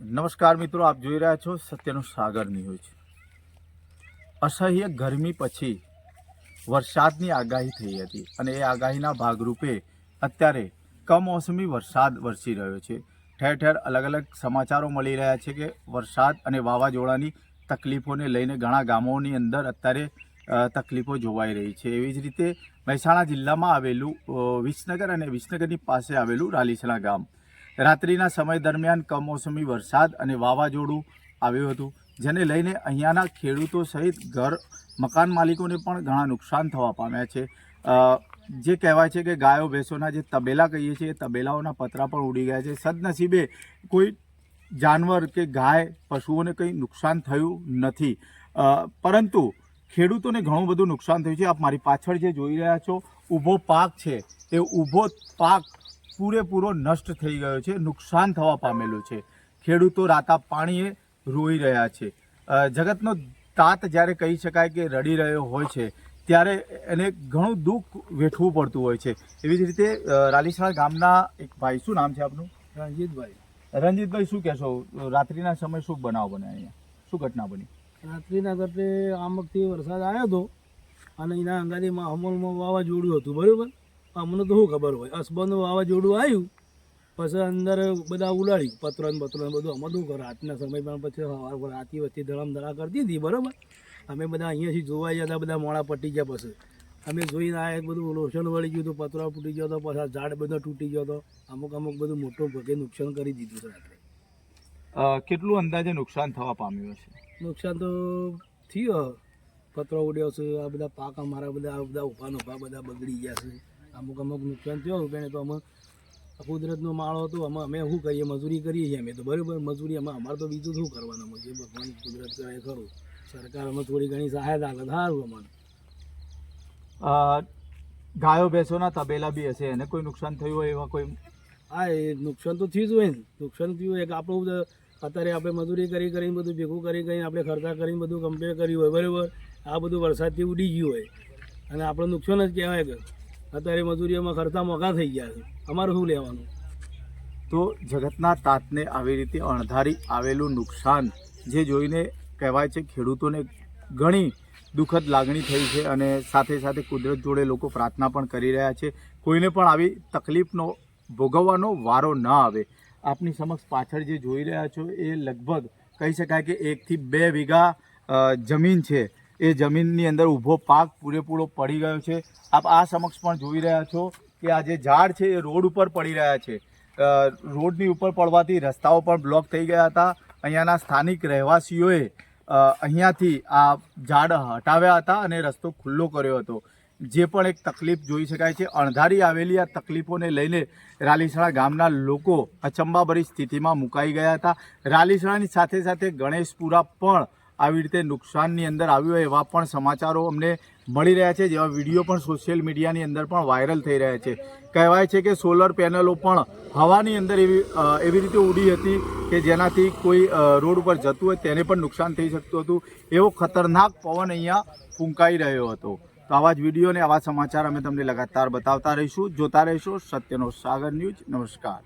નમસ્કાર મિત્રો, આપ જોઈ રહ્યા છો સત્યનો સાગર ન્યૂઝ. અસહ્ય ગરમી પછી વરસાદની આગાહી થઈ હતી અને એ આગાહીના ભાગરૂપે અત્યારે કમોસમી વરસાદ વરસી રહ્યો છે. ઠેર ઠેર અલગ અલગ સમાચારો મળી રહ્યા છે કે વરસાદ અને વાવાઝોડાની તકલીફોને લઈને ઘણા ગામોની અંદર અત્યારે તકલીફો જોવાઈ રહી છે. એવી જ રીતે મહેસાણા જિલ્લામાં આવેલું વિસનગર અને વિસનગરની પાસે આવેલું રાલીસણા ગામ રાત્રિના સમય દરમિયાન કમોસમી વરસાદ અને વાવાઝોડું આવ્યું હતું, જેને લઈને અહીંયાના ખેડૂતો સહિત ઘર મકાન માલિકોને પણ ઘણા નુકસાન થવા પામ્યા છે. જે કહેવાય છે કે ગાયો ભેંસોના જે તબેલા કહીએ છીએ, એ તબેલાઓના પતરા પણ ઉડી ગયા છે. સદનસીબે કોઈ જાનવર કે ગાય, પશુઓને કંઈ નુકસાન થયું નથી. પરંતુ ખેડૂતોને ઘણું બધું નુકસાન થયું છે. આપ મારી પાછળ જે જોઈ રહ્યા છો, ઊભો પાક છે. એ ઊભો પાક પૂરેપૂરો નષ્ટ થઈ ગયો છે નુકસાન થવા પામેલું છે. ખેડૂતો રાતા પાણીએ રોઈ રહ્યા છે. જગતનો તાત જ્યારે કહી શકાય કે રડી રહ્યો હોય છે ત્યારે એને ઘણું દુઃખ વેઠવું પડતું હોય છે. એવી જ રીતે રાલીસણા ગામના એક ભાઈ શું નામ છે આપનું? રણજીતભાઈ. રણજીતભાઈ શું કહેશો? રાત્રિના સમય શું બનાવ બને અહીંયા? શું ઘટના બની? રાત્રિના ઘટે આમકથી વરસાદ આવ્યો હતો અને એના અંગાથી અમલમાં વાવાઝોડું હતું બરાબર? અમને તો શું ખબર હોય? અસબરનું વાવાઝોડું આવ્યું પછી અંદર બધા ઉલાડી પત્રો ને પત્રો ને બધું. અમે શું રાતના સમયમાં પછી સવાર રાતી વચ્ચે ધડમ ધડા કરતી હતી બરાબર? અમે બધા અહીંયાથી જોવા ગયા હતા બધા મોડા પટી ગયા પછી. અમે જોઈને આ બધું લોશન વળી ગયું હતું પતરા તૂટી ગયો હતો પછી ઝાડ બધો તૂટી ગયો હતો. અમુક અમુક બધું મોટું ભગે નુકસાન કરી દીધું છે રાત્રે. કેટલું અંદાજે નુકસાન થવા પામ્યું હશે? નુકસાન તો થયું પતરો ઉડ્યો છે આ બધા પાક અમારા બધા આ બધા ઊભા ઊભા બધા બગડી ગયા છે. અમુક અમુક નુકસાન થયું. બેને તો અમે કુદરતનો માળો હતો. અમે અમે શું કરીએ મજૂરી કરીએ છીએ અમે તો. બરાબર? મજૂરી અમે અમારે તો બીજું શું કરવાનું? અમે જે ભગવાન કુદરત કરે ખરું. સરકાર અમે થોડી ઘણી સહાયતા કરે. તો સારું અમારે ગાયો ભેંસોના તબેલા બી હશે. એને કોઈ નુકસાન થયું હોય એવા કોઈ હા એ નુકસાન તો થયું જ હોય ને. નુકસાન થયું હોય. કે આપણું અત્યારે આપણે મજૂરી કરી કરીને બધું ભેગું કરી કરીને આપણે ખર્ચા કરીને બધું કમ્પેર કર્યું હોય. બરાબર? આ બધું વરસાદથી ઉડી ગયું હોય. અને આપણે નુકસાન જ કહેવાય કે અત્યારે મજૂરીઓમાં ખર્ચા મોંઘા થઈ ગયા છે. અમારે શું લેવાનું? તો જગતના તાતને આવી રીતે અણધારી આવેલું નુકસાન, જે જોઈને કહેવાય છે ખેડૂતોને ઘણી દુઃખદ લાગણી થઈ છે અને સાથે સાથે કુદરત જોડે લોકો પ્રાર્થના પણ કરી રહ્યા છે. કોઈને પણ આવી તકલીફનો, ભોગવવાનો વારો ન આવે. આપની સમક્ષ પાછળ જે જોઈ રહ્યા છો એ લગભગ કહી શકાય કે એકથી બે વીઘા જમીન છે. એ જમીનની અંદર ઊભો પાક પૂરેપૂરો પડી ગયો છે. આપ આ સમક્ષ પણ જોઈ રહ્યા છો કે આ જે ઝાડ છે એ રોડ ઉપર પડી રહ્યા છે. રોડની ઉપર પડવાથી રસ્તાઓ પણ બ્લોક થઈ ગયા હતા. અહીંયાના સ્થાનિક રહેવાસીઓએ અહીંયાથી આ ઝાડ હટાવ્યા હતા અને રસ્તો ખુલ્લો કર્યો હતો. જે પણ એક તકલીફ જોઈ શકાય છે, અણધારી આવેલી આ તકલીફોને લઈને રાલીસણા ગામના લોકો અચંબાભરી સ્થિતિમાં મુકાઈ ગયા હતા. રાલીસણાની સાથે સાથે ગણેશપુરા પણ આવી રીતે નુકસાનની અંદર આવ્યું હોય એવા પણ સમાચારો અમને મળી રહ્યા છે, જેવા વીડિયો પણ સોશિયલ મીડિયાની અંદર પણ વાયરલ થઈ રહ્યા છે. કહેવાય છે કે સોલર પેનલો પણ હવાની અંદર એવી એવી રીતે ઉડી હતી કે જેનાથી કોઈ રોડ ઉપર જતું હોય તેને પણ નુકસાન થઈ શકતું હતું. એવો ખતરનાક પવન અહીંયા ફૂંકાઈ રહ્યો હતો. તો આવા જ વીડિયો અને આવા સમાચાર અમે તમને લગાતાર બતાવતા રહીશું, જોતા રહીશું. સત્યનો સાગર ન્યૂઝ, નમસ્કાર.